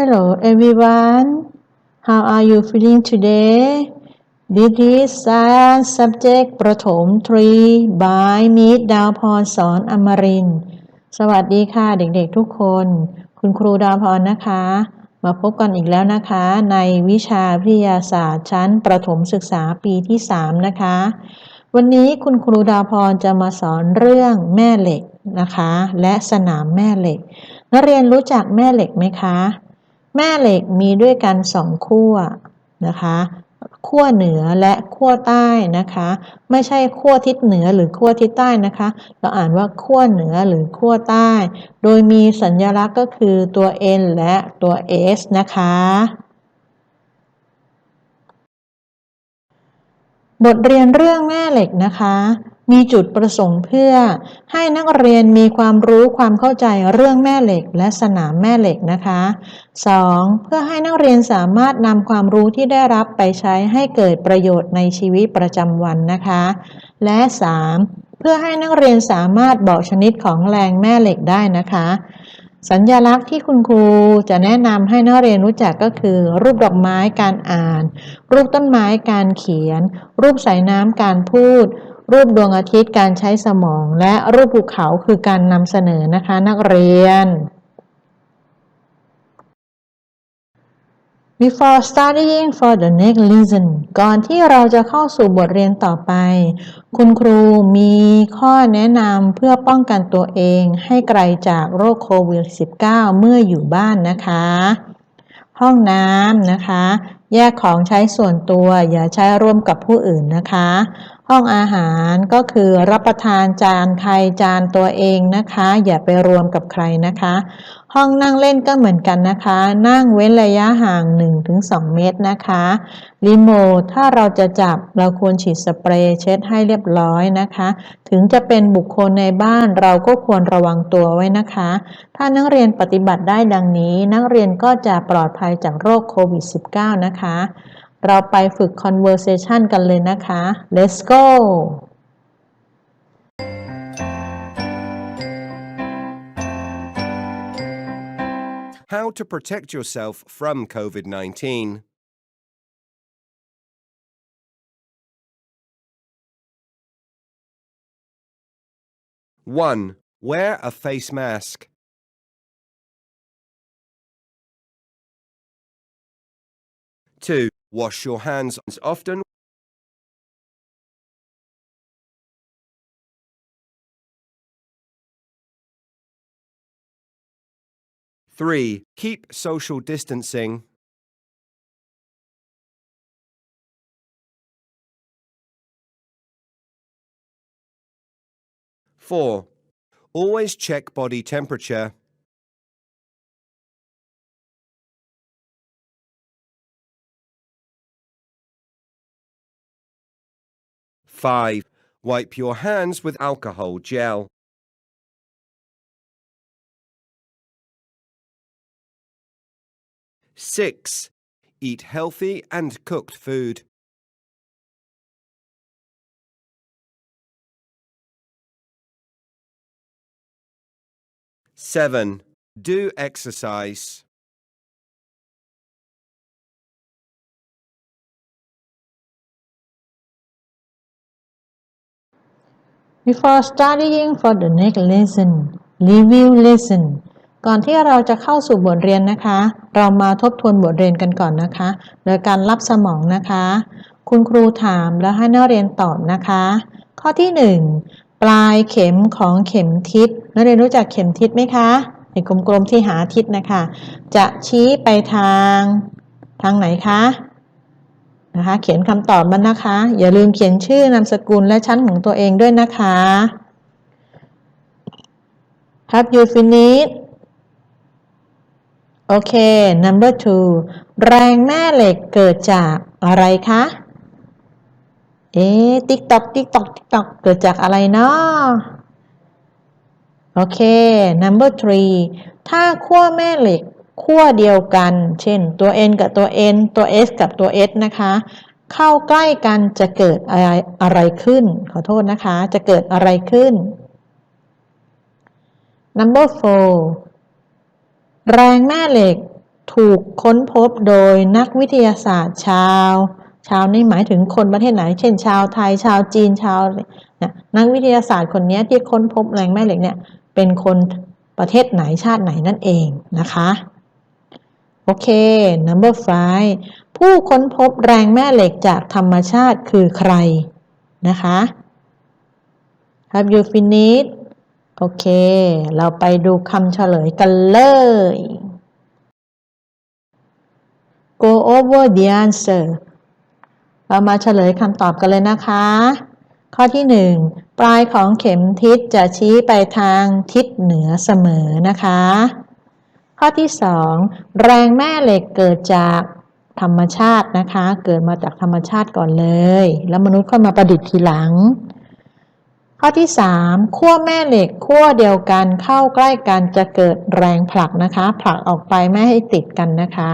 Hello everyone. How are you feeling today? This is Science Subject ประถม 3 by Meet ดาวพรสอนอมริน สวัสดีค่ะเด็กๆทุกคน คุณครูดาวพรนะคะ มาพบกันอีกแล้วนะคะ ในวิชาวิทยาศาสตร์ชั้นประถมศึกษาปีที่ 3 นะคะ วันนี้คุณครูดาวพรจะมาสอนเรื่องแม่เหล็กนะคะ และสนามแม่เหล็ก นักเรียนรู้จักแม่เหล็กไหมคะ แม่เหล็กมีด้วยกันสองขั้วนะคะขั้วเหนือและขั้วใต้นะคะ ไม่ใช่ขั้วทิศเหนือหรือขั้วทิศใต้นะคะ เราอ่านว่าขั้วเหนือหรือขั้วใต้ โดยมีสัญลักษณ์ก็คือตัว N และตัว S นะคะ บทเรียนเรื่องแม่เหล็กนะคะ มีจุดประสงค์เพื่อให้นักเรียนมีความรู้ความเข้าใจเรื่องแม่เหล็กและสนามแม่เหล็กนะคะ 2. เพื่อให้นักเรียนสามารถนำความรู้ที่ได้รับไปใช้ให้เกิดประโยชน์ในชีวิตประจำวันนะคะ และ 3. เพื่อให้นักเรียนสามารถบอกชนิดของแรงแม่เหล็กได้นะคะสัญญลักษณ์ที่คุณครูจะแนะนำให้นักเรียนรู้จักก็คือ รูปดอกไม้การอ่าน รูปต้นไม้การเขียน รูปสายน้ำการพูด รูปดวงอาทิตย์การใช้สมอง และรูปภูเขาคือการนำเสนอนะคะนักเรียน Before studying for the next lesson ก่อนที่เราจะเข้าสู่บทเรียนต่อไป คุณครูมีข้อแนะนำเพื่อป้องกันตัวเองให้ไกลจากโรคโควิด -19 เมื่ออยู่บ้านนะคะ ห้องน้ำนะคะ แยกของใช้ส่วนตัวอย่าใช้ร่วมกับผู้อื่นนะคะ ห้องอาหารก็คือรับประทานจานใครจานตัวเองนะคะ อย่าไปรวมกับใครนะคะ ห้องนั่งเล่นก็เหมือนกันนะคะ นั่งเว้นระยะห่าง 1-2 เมตรนะคะรีโมทถ้าเราจะจับเราควรฉีดสเปรย์เช็ดให้เรียบร้อยนะคะ ถึงจะเป็นบุคคลในบ้านเราก็ควรระวังตัวไว้นะคะ ถ้านักเรียนปฏิบัติได้ดังนี้ นักเรียนก็จะปลอดภัยจากโรคโควิด -19 นะคะ เราไปฝึก conversation กันเลยนะคะ let's go How to protect yourself from COVID 19. One, wear a face mask. Two, wash your hands often. Three, keep social distancing. Four, always check body temperature. Five, wipe your hands with alcohol gel. Six, eat healthy and cooked food. Seven, do exercise. Before studying for the next lesson review lesson ก่อนที่เราจะเข้าสู่บทเรียนนะคะ เรามาทบทวนบทเรียนกันก่อนนะคะ โดยการรับสมองนะคะ คุณครูถามแล้วให้นักเรียนตอบนะคะ ข้อที่ 1 ปลายเข็มของเข็มทิศ นักเรียนรู้จักเข็มทิศไหมคะในกลมๆที่หาทิศนะคะ จะชี้ไปทาง ทางไหนคะ นะคะ เขียนคำตอบมันนะคะ อย่าลืมเขียนชื่อนามสกุลและชั้นของตัวเองด้วยนะคะ Have you finished โอเค number two แรงแม่เหล็กเกิดจากอะไรคะ เอ๊ติ๊กตอกติ๊กตอกติ๊กตอกเกิดจากอะไรเนาะโอเค number three ถ้าขั้วแม่เหล็ก ขั้วเดียวกัน เช่น ตัว n กับตัว n ตัว s กับตัว s นะคะ เข้าใกล้กันจะเกิดอะไรอะไรขึ้น ขอโทษนะคะ จะเกิดอะไรขึ้น number four แรงแม่เหล็กถูกค้นพบโดยนักวิทยาศาสตร์ชาว ชาวนี่หมายถึงคนประเทศไหน เช่น ชาวไทย ชาวจีน ชาวนะนักวิทยาศาสตร์คนนี้ที่ค้นพบแรงแม่เหล็กเนี่ย เป็นคนประเทศไหนชาติไหนนั่นเองนะคะ โอเค number five ผู้ค้นพบแรงแม่เหล็กจากธรรมชาติคือใครนะคะ Have you finished โอเค เราไปดูคำเฉลยกันเลย Go over the answer เรามาเฉลยคำตอบกันเลยนะคะ ข้อที่ 1 ปลายของเข็มทิศจะชี้ไปทางทิศเหนือเสมอนะคะ ข้อที่ 2 แรงแม่เหล็กเกิดจากธรรมชาตินะคะ เกิดมาจากธรรมชาติก่อนเลย แล้วมนุษย์ค่อยมาประดิษฐ์ทีหลัง ข้อที่ 3 ขั้วแม่เหล็กขั้วเดียวกันเข้าใกล้กันจะเกิดแรงผลักนะคะ ผลักออกไปไม่ให้ติดกันนะคะ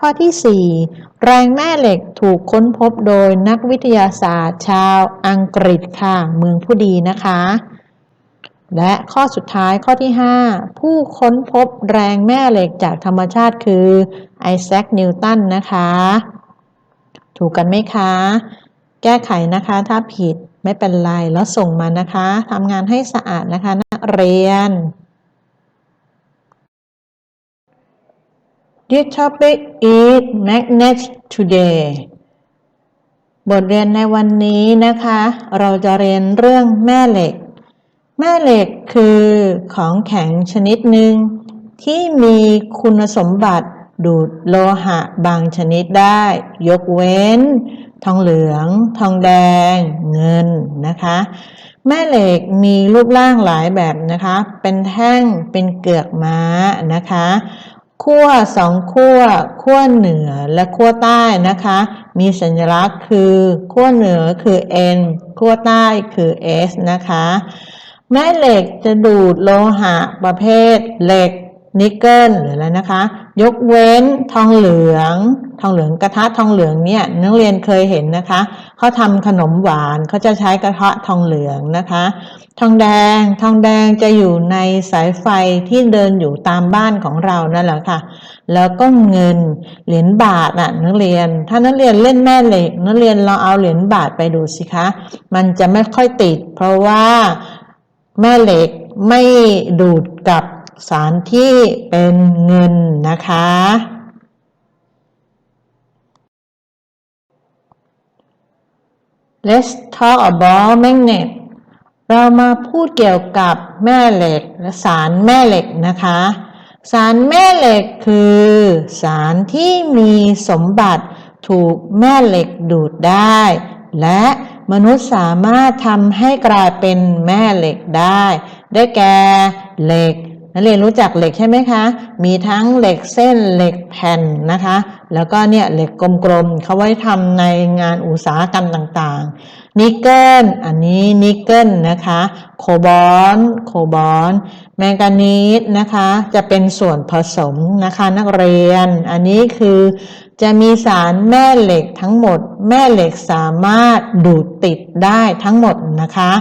ข้อที่ 4 แรงแม่เหล็กถูกค้นพบโดยนักวิทยาศาสตร์ชาวอังกฤษค่ะ เมืองผู้ดีนะคะ และข้อสุดท้ายข้อที่ 5 ผู้ค้นพบแรงแม่เหล็กจากธรรมชาติคือไอแซคนิวตันนะคะ ถูกกันไหมคะ แก้ไขนะคะถ้าผิดไม่เป็นไรแล้วส่งมานะคะทำงานให้สะอาดนะคะนักเรียน This topic is magnet today บทเรียนในวันนี้นะคะ เราจะเรียนเรื่องแม่เหล็ก แม่เหล็กคือของแข็งชนิดหนึ่งที่มีคุณสมบัติดูดโลหะบางชนิดได้ ยกเว้น ทองเหลือง ทองแดง เงินนะคะ แม่เหล็กมีรูปร่างหลายแบบนะคะ เป็นแท่งเป็นเกือกม้านะคะขั้วสองขั้วขั้วเหนือและขั้วใต้นะคะ มีสัญลักษณ์คือขั้วเหนือคือ N ขั้วใต้คือ S นะคะ แม่เหล็กจะดูดโลหะประเภทเหล็กนิกเกิลหรืออะไรนะคะ ยกเว้นทองเหลือง ทองเหลืองกระทะทองเหลืองเนี่ยนักเรียนเคยเห็นนะคะเขาทำขนมหวานเขาจะใช้กระทะทองเหลืองนะคะ ทองแดงทองแดงจะอยู่ในสายไฟที่เดินอยู่ตามบ้านของเรานั่นแหละค่ะ แล้วก็เงินเหรียญบาทน่ะนักเรียน ถ้านักเรียนเล่นแม่เหล็กนักเรียนลองเอาเหรียญบาทไปดูสิคะ มันจะไม่ค่อยติด เพราะว่า แม่เหล็กไม่ดูดกับสารที่เป็นเงินนะคะ Let's talk about magnet เรามาพูดเกี่ยวกับแม่เหล็กและสารแม่เหล็กนะคะ สารแม่เหล็กคือ สารที่มีสมบัติถูกแม่เหล็กดูดได้ และ มนุษย์สามารถทำให้กลายเป็นแม่เหล็กได้ ได้แก่เหล็ก นักเรียนรู้จักเหล็กใช่ไหมคะ มีทั้งเหล็กเส้นเหล็กแผ่นนะคะ แล้วก็เนี่ยเหล็กกลมๆเขาไว้ทำในงานอุตสาหกรรมต่างๆ นิกเกิล อันนี้นิกเกิลนะคะ โคบอลต์โคบอลต์แมงกานีสนะคะ จะเป็นส่วนผสมนะคะนักเรียน อันนี้คือจะมีสารแม่เหล็กทั้งหมด แม่เหล็กสามารถดูดติดได้ทั้งหมดนะคะ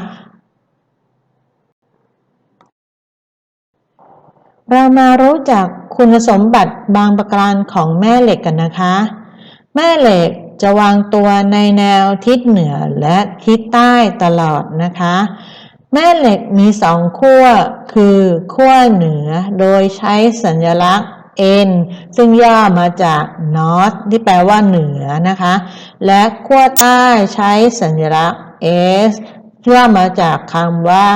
เรามารู้จักคุณสมบัติบางประการของแม่เหล็กกันนะคะ แม่เหล็กจะวางตัวในแนวทิศเหนือและทิศใต้ตลอดนะคะ แม่เหล็กมีสองขั้วคือขั้วเหนือโดยใช้สัญลักษณ์ N ซึ่งย่อมาจาก North ที่แปลว่าเหนือนะคะ และขั้วใต้ใช้สัญลักษณ์ S ย่อมาจากคำว่า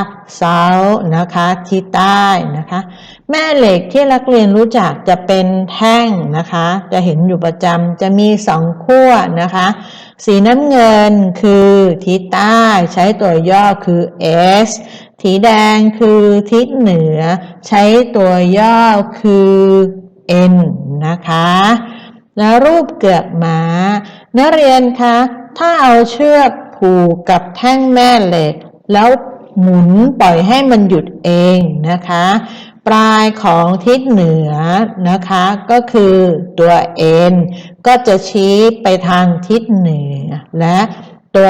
South นะคะ ทิศใต้นะคะ แม่เหล็กที่นักเรียนรู้จักจะเป็นแท่งนะคะ จะเห็นอยู่ประจำจะมีสองขั้วนะคะ สีน้ำเงินคือทิศใต้ใช้ตัวย่อคือ S สีแดงคือทิศเหนือ ใช้ตัวย่อคือ N นะคะ แล้วรูปเกือกม้านักเรียนคะถ้าเอาเชือกผูกกับแท่งแม่เหล็ก แล้วหมุนปล่อยให้มันหยุดเองนะคะ ปลายของทิศเหนือนะคะก็คือตัว N ก็จะชี้ไปทางทิศเหนือ และตัว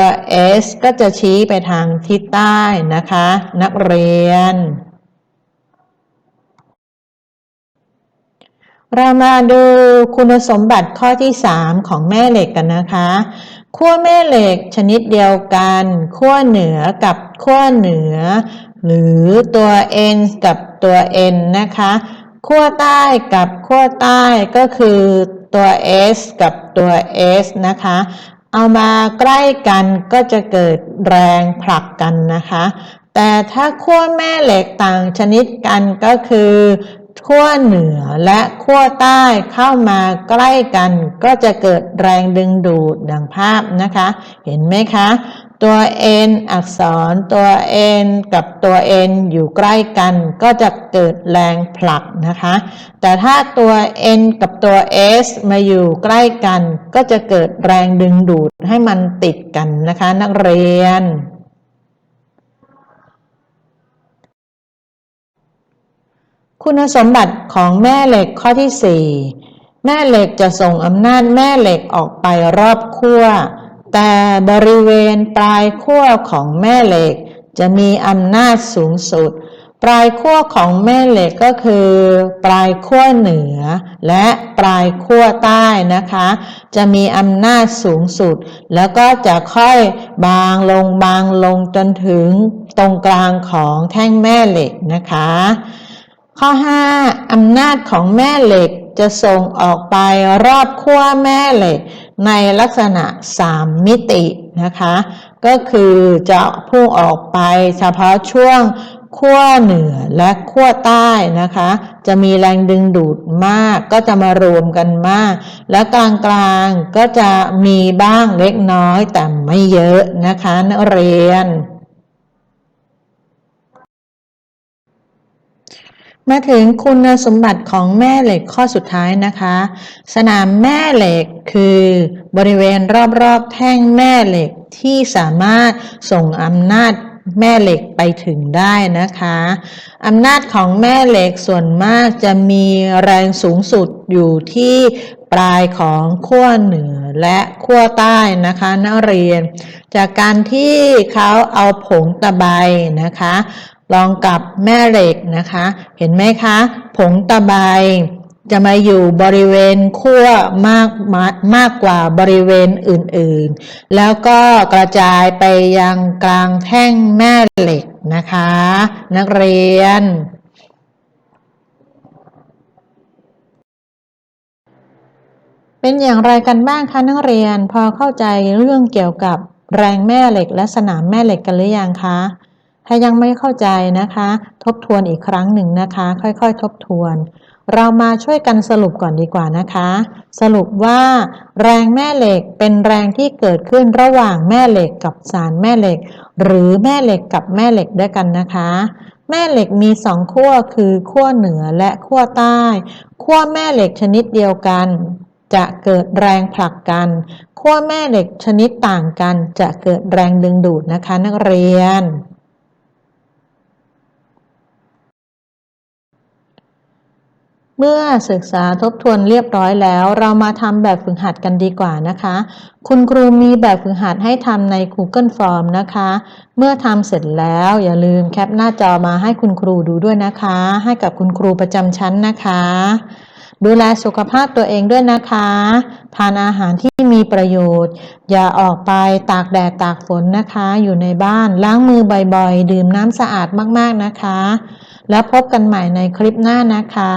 S ก็จะชี้ไปทางทิศใต้นะคะ นักเรียน เรามาดูคุณสมบัติข้อที่ 3 ของแม่เหล็กกันนะคะ ขั้วแม่เหล็กชนิดเดียวกันขั้วเหนือกับขั้วเหนือ หรือตัว n กับตัว n นะคะขั้วใต้กับขั้วใต้ก็คือตัว s กับตัว s นะคะ เอามาใกล้กันก็จะเกิดแรงผลักกันนะคะ แต่ถ้าขั้วแม่เหล็กต่างชนิดกันก็คือ ขั้วเหนือและขั้วใต้เข้ามาใกล้กัน ก็จะเกิดแรงดึงดูดดังภาพนะคะ เห็นไหมคะ ตัว n อักษรตัว n กับตัว n อยู่ใกล้กัน ก็จะเกิดแรงผลักนะคะ แต่ถ้าตัว n กับตัว s มาอยู่ใกล้กัน ก็จะเกิดแรงดึงดูดให้มันติดกันนะคะ นักเรียน คุณสมบัติของแม่เหล็กข้อที่ 4 แม่เหล็กจะส่งอำนาจแม่เหล็กออกไปรอบขั้ว แต่บริเวณปลายขั้วของแม่เหล็ก จะมีอำนาจสูงสุด ปลายขั้วของแม่เหล็กก็คือ ปลายขั้วเหนือ และปลายขั้วใต้นะคะ จะมีอำนาจสูงสุด แล้วก็จะค่อยบางลงบางลงจนถึงตรงกลางของแท่งแม่เหล็กนะคะ ข้อ 5 อำนาจของแม่เหล็กจะส่งออกไปรอบขั้วแม่เหล็ก ในลักษณะ 3 มิตินะคะ ก็คือจะพุ่งออกไปเฉพาะช่วงขั้วเหนือและขั้วใต้นะคะ จะมีแรงดึงดูดมากก็จะมารวมกันมาก และกลางกลางก็จะมีบ้างเล็กน้อยแต่ไม่เยอะนะคะนักเรียน มาถึงคุณสมบัติของแม่เหล็กข้อสุดท้ายนะคะ สนามแม่เหล็กคือบริเวณรอบๆแท่งแม่เหล็กที่สามารถส่งอำนาจแม่เหล็กไปถึงได้นะคะอำนาจของแม่เหล็กส่วนมากจะมีแรงสูงสุดอยู่ที่ปลายของขั้วเหนือและขั้วใต้นะคะนักเรียน จากการที่เขาเอาผงตะไบนะคะ ลองกับแม่เหล็กนะคะ เห็นไหมคะ ผงตะไบจะมาอยู่บริเวณขั้วมากมามากกว่าบริเวณอื่นๆ แล้วก็กระจายไปยังกลางแท่งแม่เหล็กนะคะ นักเรียน เป็นอย่างไรกันบ้างคะนักเรียนพอเข้าใจเรื่องเกี่ยวกับแรงแม่เหล็กและสนามแม่เหล็กกันหรือยังคะ ถ้ายังไม่เข้าใจนะคะ ทบทวนอีกครั้งหนึ่งนะคะ ค่อยๆ ทบทวน เรามาช่วยกันสรุปก่อนดีกว่านะคะ สรุปว่า แรงแม่เหล็กเป็นแรงที่เกิดขึ้นระหว่างแม่เหล็กกับสารแม่เหล็ก หรือแม่เหล็กกับแม่เหล็กด้วยกันนะคะ แม่เหล็กมีสองขั้วคือขั้วเหนือและขั้วใต้ขั้วแม่เหล็กชนิดเดียวกันจะเกิดแรงผลักกันขั้วแม่เหล็กชนิดต่างกัน จะเกิดแรงดึงดูดนะคะนักเรียน เมื่อศึกษาทบทวนเรียบร้อยแล้ว เรามาทำแบบฝึกหัดกันดีกว่านะคะ คุณครูมีแบบฝึกหัดให้ทำใน Google Form นะคะ เมื่อทำเสร็จแล้วอย่าลืมแคปหน้าจอมาให้คุณครูดูด้วยนะคะ ให้กับคุณครูประจำชั้นนะคะ ดูแลสุขภาพตัวเองด้วยนะคะ ทานอาหารที่มีประโยชน์ อย่าออกไปตากแดดตากฝนนะคะ อยู่ในบ้านล้างมือบ่อยๆ ดื่มน้ำสะอาดมากๆนะคะ แล้วพบกันใหม่ในคลิปหน้านะคะ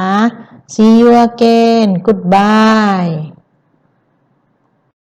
See you again. Goodbye.